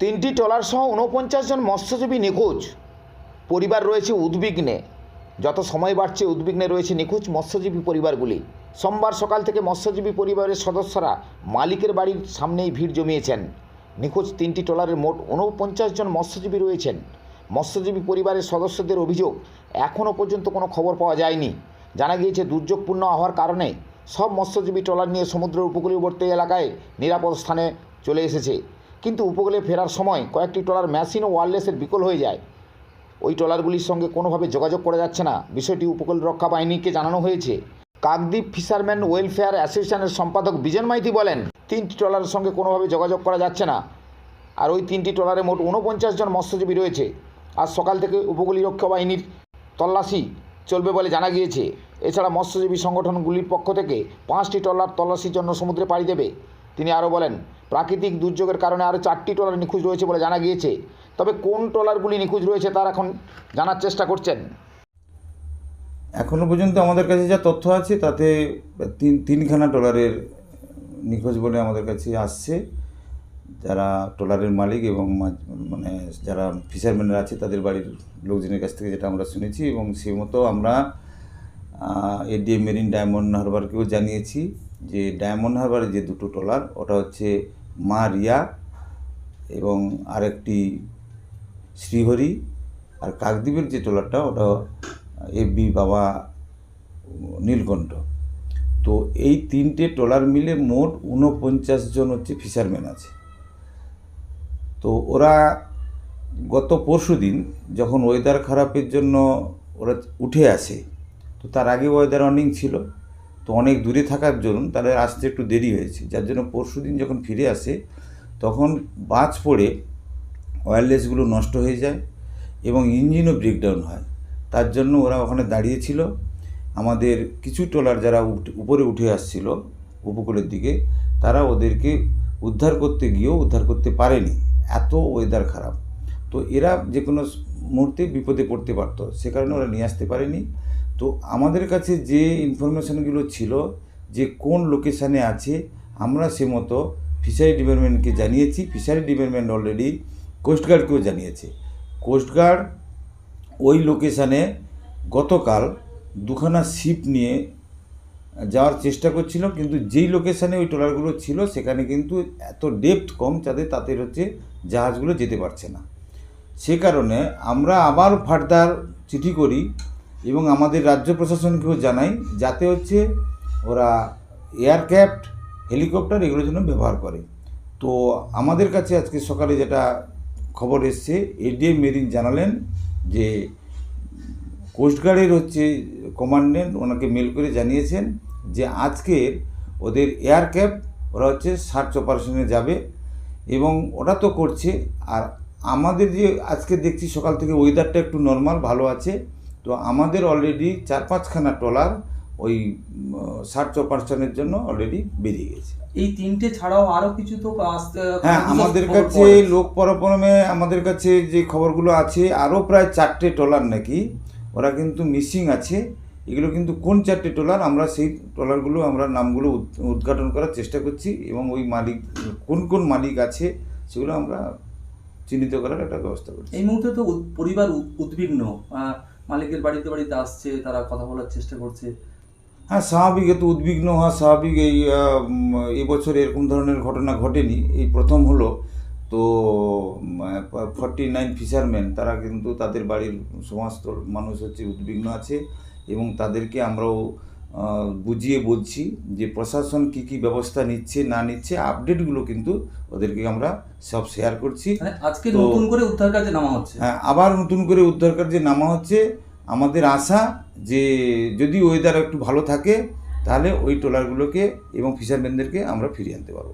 তিনটি ট্রলার সহ উনপঞ্চাশ জন মৎস্যজীবী নিখোঁজ। পরিবার রয়েছে উদ্বিগ্নে। যত সময় বাড়ছে উদ্বিগ্নে রয়েছে নিখোঁজ মৎস্যজীবী পরিবারগুলি। সোমবার সকাল থেকে মৎস্যজীবী পরিবারের সদস্যরা মালিকের বাড়ির সামনেই ভিড় জমিয়েছেন। নিখোঁজ তিনটি ট্রলারের মোট উনপঞ্চাশ জন মৎস্যজীবী রয়েছেন। মৎস্যজীবী পরিবারের সদস্যদের অভিযোগ, এখনও পর্যন্ত কোনো খবর পাওয়া যায়নি। জানা গিয়েছে, দুর্যোগপূর্ণ হওয়ার কারণে সব মৎস্যজীবী ট্রলার নিয়ে সমুদ্রের উপকূলীয়বর্তী এলাকায় নিরাপদ স্থানে চলে এসেছে। কিন্তু উপকূলে ফেরার সময় কয়েকটি ট্রলার মেশিন ও ওয়ারলেসের বিকল হয়ে যায়। ওই ট্রলারগুলির সঙ্গে কোনোভাবে যোগাযোগ করা যাচ্ছে না। বিষয়টি উপকূল রক্ষা বাহিনীকে জানানো হয়েছে। কাকদ্বীপ ফিশারম্যান ওয়েলফেয়ার অ্যাসোসিয়েশনের সম্পাদক বিজন মাইতি বলেন, তিনটি ট্রলারের সঙ্গে কোনোভাবে যোগাযোগ করা যাচ্ছে না। আর ওই তিনটি ট্রলারে মোট ঊনপঞ্চাশ জন মৎস্যজীবী রয়েছে। আজ সকাল থেকে উপকূলীয় রক্ষা বাহিনীর তল্লাশি চলবে বলে জানা গিয়েছে। এছাড়া মৎস্যজীবী সংগঠনগুলির পক্ষ থেকে পাঁচটি ট্রলার তল্লাশির জন্য সমুদ্রে পাড়ি দেবে। তিনি আরও বলেন প্রাকৃতিক দুর্যোগের কারণে আরও চারটি ট্রলার নিখোঁজ রয়েছে বলে জানা গিয়েছে। তবে কোন ট্রলারগুলি নিখোঁজ রয়েছে তার এখন জানার চেষ্টা করছেন। এখনও পর্যন্ত আমাদের কাছে যা তথ্য আছে, তাতে তিন, তিনখানা ট্রলারের নিখোঁজ বলে আমাদের কাছে আসছে। যারা ট্রলারের মালিক এবং মানে যারা ফিশারম্যানরা আছে, তাদের বাড়ির লোকজনের কাছ থেকে যেটা আমরা শুনেছি এবং সেই মতো আমরা এডিএ মেরিন ডায়মন্ড হারবারকেও জানিয়েছি যে ডায়মন্ড হারবারের যে দুটো ট্রলার, ওটা হচ্ছে মা রিয়া এবং আরেকটি শ্রীহরি আর কাকদ্বীপের যে ট্রলারটা ওটা এফবি বাবা নীলকণ্ঠ। তো এই তিনটে ট্রলার মিলে মোট ঊনপঞ্চাশ জন হচ্ছে ফিশারম্যান আছে। তো ওরা গত পরশু দিন যখন ওয়েদার খারাপের জন্য ওরা উঠে আসে, তো তার আগে ওয়েদার অর্নিং ছিল। তো অনেক দূরে থাকার জন্য তাদের আসতে একটু দেরি হয়েছে। যার জন্য পরশু দিন যখন ফিরে আসে, তখন বাজ পড়ে ওয়্যারলেসগুলো নষ্ট হয়ে যায় এবং ইঞ্জিনও ব্রেকডাউন হয়। তার জন্য ওরা ওখানে দাঁড়িয়েছিল। আমাদের কিছু ট্রলার যারা উপরে উঠে আসছিল উপকূলের দিকে, তারা ওদেরকে উদ্ধার করতে গিয়েও উদ্ধার করতে পারেনি। এত ওয়েদার খারাপ। তো এরা যে কোনো মুহূর্তে বিপদে পড়তে পারতো। সে কারণে ওরা নিয়ে আসতে পারেনি। তো আমাদের কাছে যে ইনফরমেশানগুলো ছিল, যে কোন লোকেশানে আছে, আমরা সে মতো ফিশারি ডিপার্টমেন্টকে জানিয়েছি। ফিশারি ডিপার্টমেন্ট অলরেডি কোস্টগার্ডকেও জানিয়েছে। কোস্টগার্ড ওই লোকেশানে গতকাল দুখানা শিপ নিয়ে যাওয়ার চেষ্টা করছিল, কিন্তু যেই লোকেশানে ওই ট্রলারগুলো ছিল, সেখানে কিন্তু এত ডেপথ কম যাতে তাদের হচ্ছে জাহাজগুলো যেতে পারছে না। সে কারণে আমরা আবার ফার্দার চিঠি করি এবং আমাদের রাজ্য প্রশাসনকেও জানাই যাতে হচ্ছে ওরা এয়ারক্রাফট হেলিকপ্টার এগুলোর জন্য ব্যবহার করে। তো আমাদের কাছে আজকে সকালে যেটা খবর এসছে এডিএ মেরিন জানালেন যে কোস্টগার্ডের হচ্ছে কমান্ডেন্ট ওনাকে মেল করে জানিয়েছেন যে আজকে ওদের এয়ারক্যাপ ওরা হচ্ছে সার্চ অপারেশনে যাবে এবং ওটা তো করছে। আর আমাদের যে আজকে দেখছি সকাল থেকে ওয়েদারটা একটু নর্মাল ভালো আছে। তো আমাদের অলরেডি চার পাঁচখানা ট্রলার ওই সার্চ অপারেশনের জন্য অলরেডি বেরিয়ে গেছে। এই তিনটে ছাড়াও আরও কিছু তো হ্যাঁ আমাদের কাছে লোক পরপরমে আমাদের কাছে যে খবরগুলো আছে আরও প্রায় চারটে ট্রলার নাকি ওরা কিন্তু মিসিং আছে। এগুলো কিন্তু কোন চারটে ট্রলার আমরা সেই ট্রলারগুলো আমরা নামগুলো উদ- উদ্ঘাটন করার চেষ্টা করছি এবং ওই মালিক কোন কোন মালিক আছে সেগুলো আমরা চিহ্নিত করার একটা ব্যবস্থা করছি। এই মুহূর্তে তো পরিবার উদ্বিগ্ন। মালিকের বাড়িতে বাড়িতে আসছে, তারা কথা বলার চেষ্টা করছে। হ্যাঁ স্বাভাবিক এত উদ্বিগ্ন হওয়া স্বাভাবিক। এই এবছর এরকম ধরনের ঘটনা ঘটেনি। এই প্রথম হলো। তো ফর্টি নাইন ফিশারম্যান তারা কিন্তু তাদের বাড়ির সমস্ত মানুষ হচ্ছে উদ্বিগ্ন আছে এবং তাদেরকে আমরাও বুঝিয়ে বলছি যে প্রশাসন কি কি ব্যবস্থা নিচ্ছে না নিচ্ছে আপডেটগুলো কিন্তু ওদেরকে আমরা সব শেয়ার করছি। মানে আজকে নতুন করে উদ্ধার কাজে নামা হচ্ছে। হ্যাঁ আবার নতুন করে উদ্ধার কাজে নামা হচ্ছে। আমাদের আশা যে যদি ওয়েদার একটু ভালো থাকে তাহলে ওই ট্রলারগুলোকে এবং ফিশারম্যানদেরকে আমরা ফিরিয়ে আনতে পারব।